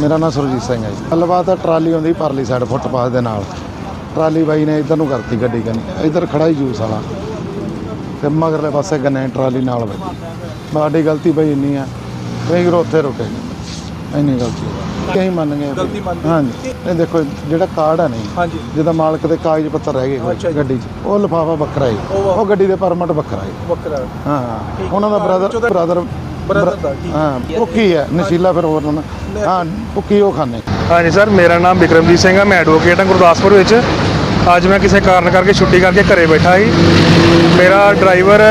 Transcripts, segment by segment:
ਮੇਰਾ ਨਾਮ ਸੁਰਜੀਤ ਸਿੰਘ ਹੈ ਜੀ। ਗੱਲਬਾਤ ਆ ਟਰਾਲੀ ਆਉਂਦੀ ਪਰਲੀ ਸਾਈਡ ਫੁੱਟਪਾਥ ਦੇ ਨਾਲ। ਟਰਾਲੀ ਬਾਈ ਨੇ ਇਧਰ ਨੂੰ ਕਰਤੀ ਗੱਡੀ ਕੰਨੀ। ਇਧਰ ਖੜਾ ਹੀ ਜੂਸ ਵਾਲਾ। ਤੇ ਮਗਰਲੇ ਪਾਸੇ ਗੰਨੇ ਟਰਾਲੀ ਨਾਲ ਵੱਜੀ ਸਾਡੀ ਗਲਤੀ ਬਈ ਇੰਨੀ ਆ। ਅਸੀਂ ਉੱਥੇ ਰੁਕੇ। ਇੰਨੀ ਗਲਤੀ ਕਹੀਂ ਮੰਨ ਗਏ। ਗਲਤੀ ਮੰਨ। ਹਾਂਜੀ। ਇਹ ਦੇਖੋ ਜਿਹੜਾ ਕਾਰਡ ਹੈ ਨਹੀਂ ਹਾਂਜੀ। ਜਿਹਦਾ ਮਾਲਕ ਦੇ ਕਾਗਜ਼ ਪੱਤਰ ਰਹਿ ਗਏ ਕੋਈ। ਗੱਡੀ 'ਚ। ਉਹ ਲਿਫਾਫਾ ਵੱਖਰਾ ਹੈ। ਉਹ- ਗੱਡੀ ਦੇ ਪਰਮਿਟ ਵੱਖਰਾ ਹੈ। ਬੱਕਰਾ ਹਾਂ। ਉਹਨਾਂ ਦਾ ਬ੍ਰਦਰ ਤਾਂ- ਬ੍ਰਦਰ brother ਦਾ, ਠੀਕ। ਹਾਂ ਭੁੱਕੀ ਹੈ ਨਸ਼ੀਲਾ ਫਿਰ ਹੋਰ ਨਾ ਹਾਂ ਭੁੱਕੀ ਉਹ ਖਾਣੇ ਹਾਂਜੀ ਸਰ ਮੇਰਾ ਨਾਮ ਵਿਕਰਮਜੀਤ ਸਿੰਘ ਹੈ ਮੈਂ ਐਡਵੋਕੇਟ ਹਾਂ ਗੁਰਦਾਸਪੁਰ ਵਿੱਚ। ਅੱਜ ਮੈਂ ਕਿਸੇ ਕਾਰਨ ਕਰਕੇ ਛੁੱਟੀ ਕਰਕੇ ਘਰੇ ਬੈਠਾ ਸੀ। ਮੇਰਾ ਡਰਾਈਵਰ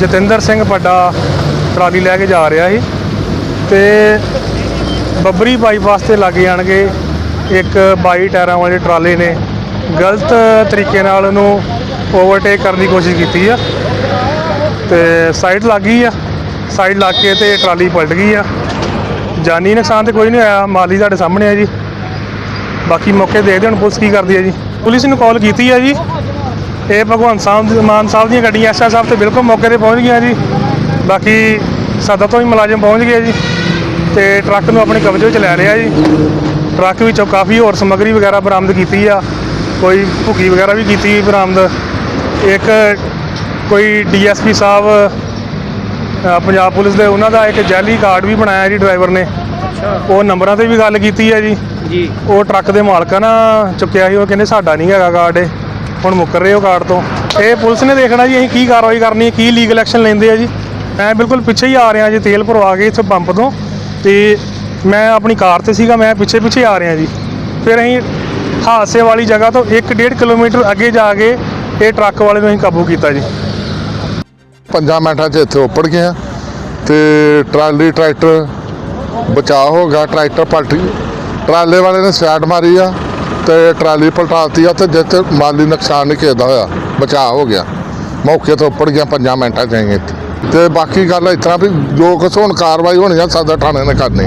ਜਤਿੰਦਰ ਸਿੰਘ ਪੱਡਾ ਟਰਾਲੀ ਲੈ ਕੇ ਜਾ ਰਿਹਾ ਸੀ ਤੇ ਬੱਬਰੀ ਬਾਈਪਾਸ ਤੇ ਲੱਗ ਜਾਣਗੇ ਇੱਕ 22 ਟਾਇਰਾਂ ਵਾਲੇ ਟਰਾਲੇ ਨੇ। ਗਲਤ ਤਰੀਕੇ ਨਾਲ ਉਹਨੂੰ ਓਵਰਟੇਕ ਕਰਨ ਦੀ ਕੋਸ਼ਿਸ਼ ਕੀਤੀ ਆ ਤੇ ਸਾਈਡ ਲੱਗ ਗਈ ਆ। ਸਾਈਡ ਲੱਗ ਕੇ ਤੇ ਟਰਾਲੀ ਪਲਟ ਗਈ ਆ। ਜਾਨੀ ਨੁਕਸਾਨ ਤੇ ਕੋਈ ਨਹੀਂ ਹੋਇਆ, ਮਾਲੀ ਤੁਹਾਡੇ ਸਾਹਮਣੇ ਆ ਜੀ। ਬਾਕੀ ਮੌਕੇ ਦੇਖਦੇ ਹੁਣ ਪੁਲਿਸ ਕੀ ਕਰਦੀ ਹੈ ਜੀ। ਪੁਲਿਸ ਨੂੰ ਕਾਲ ਕੀਤੀ ਹੈ ਜੀ। ਇਹ ਭਗਵੰਤ ਸਾਹਿਬ ਮਾਨ ਸਾਹਿਬ ਦੀਆਂ ਗੱਡੀਆਂ ਐਸਐਸ ਸਾਹਿਬ ਤੇ ਬਿਲਕੁਲ ਮੌਕੇ ਤੇ ਪਹੁੰਚ ਗਈਆਂ ਜੀ। ਬਾਕੀ ਸਾਡਾ ਤੋਂ ਹੀ ਮੁਲਾਜ਼ਮ ਪਹੁੰਚ ਗਿਆ ਜੀ। ਤੇ ਟਰੱਕ ਨੂੰ ਆਪਣੇ ਕਬਜ਼ੇ ਵਿੱਚ ਲੈ ਲਿਆ ਜੀ। ਟਰੱਕ ਵਿੱਚੋਂ ਕਾਫੀ ਹੋਰ ਸਮੱਗਰੀ ਵਗੈਰਾ ਬਰਾਮਦ ਕੀਤੀ ਆ। ਕੋਈ ਭੁੱਕੀ ਵਗੈਰਾ ਵੀ ਕੀਤੀ ਬਰਾਮਦ। ਇੱਕ ਕੋਈ ਡੀਐਸਪੀ ਸਾਹਿਬ ਪੰਜਾਬ ਪੁਲਿਸ ਦੇ ਉਹਨਾਂ ਦਾ ਇੱਕ ਜੈਲੀ ਕਾਰਡ ਵੀ ਬਣਾਇਆ ਜੀ ਡਰਾਈਵਰ ਨੇ। ਉਹ ਨੰਬਰਾਂ ਤੇ ਵੀ ਗੱਲ ਕੀਤੀ ਹੈ ਜੀ। ਜੀ। ਉਹ ਟਰੱਕ ਦੇ ਮਾਲਕ ਨਾ ਚੁੱਕਿਆ ਸੀ ਉਹ ਕਹਿੰਦੇ ਸਾਡਾ ਨਹੀਂ ਹੈਗਾ ਕਾਰਡ ਇਹ। ਹੁਣ ਮੁੱਕਰ ਰਹੇ ਉਹ ਕਾਰਡ ਤੋਂ। ਇਹ ਪੁਲਿਸ ਨੇ ਦੇਖਣਾ ਜੀ ਅਸੀਂ ਕੀ ਕਾਰਵਾਈ ਕਰਨੀ ਹੈ ਕੀ ਲੀਗਲ ਐਕਸ਼ਨ ਲੈਂਦੇ ਆ ਜੀ। ਮੈਂ ਬਿਲਕੁਲ ਪਿੱਛੇ ਹੀ ਆ ਰਿਹਾ ਜੀ ਤੇਲ ਭਰਵਾ ਕੇ ਇੱਥੇ ਪੰਪ ਤੋਂ। ਤੇ ਮੈਂ ਆਪਣੀ ਕਾਰ ਤੇ ਸੀਗਾ ਮੈਂ ਪਿੱਛੇ ਪਿੱਛੇ ਆ ਰਿਹਾ ਜੀ। ਫਿਰ ਅਸੀਂ ਹਾਦਸੇ ਵਾਲੀ ਜਗ੍ਹਾ ਤੋਂ 1.5 ਕਿਲੋਮੀਟਰ ਅੱਗੇ ਜਾ ਕੇ ਇਹ ਟਰੱਕ ਵਾਲੇ ਨੂੰ ਅਸੀਂ ਕਾਬੂ ਕੀਤਾ ਜੀ। ਪੰਜਾਂ ਮਿੰਟਾਂ 'ਚ ਇੱਥੇ ਉੱਪੜ ਗਏ ਆ ਤੇ ਟਰਾਲੀ ਟਰੈਕਟਰ ਬਚਾਅ ਹੋ ਗਿਆ, ਟਰੈਕਟਰ ਪਲਟ ਗਈ। ਟਰਾਲੇ ਵਾਲੇ ਨੇ ਸਾਈਡ ਮਾਰੀ ਆ ਤੇ ਟਰਾਲੀ ਪਲਟਾਤੀ ਆ ਤੇ ਜਿੱਥੇ ਮਾਲੀ ਨੁਕਸਾਨ ਨਹੀਂ ਕਿਸੇ ਹੋਇਆ, ਬਚਾਅ ਹੋ ਗਿਆ। ਮੌਕੇ ਤੋਂ ਉੱਪੜ ਗਿਆ ਪੰਜਾਂ ਮਿੰਟਾਂ 'ਚ ਅਸੀਂ ਇੱਥੇ। ਤੇ ਬਾਕੀ ਗੱਲ ਇਸ ਤਰ੍ਹਾਂ ਵੀ ਜੋ ਕੁਛ ਹੁਣ ਕਾਰਵਾਈ ਹੋਣੀ ਆ ਸਾਦਾ ਥਾਣੇ ਨੇ ਕਰਨੀ।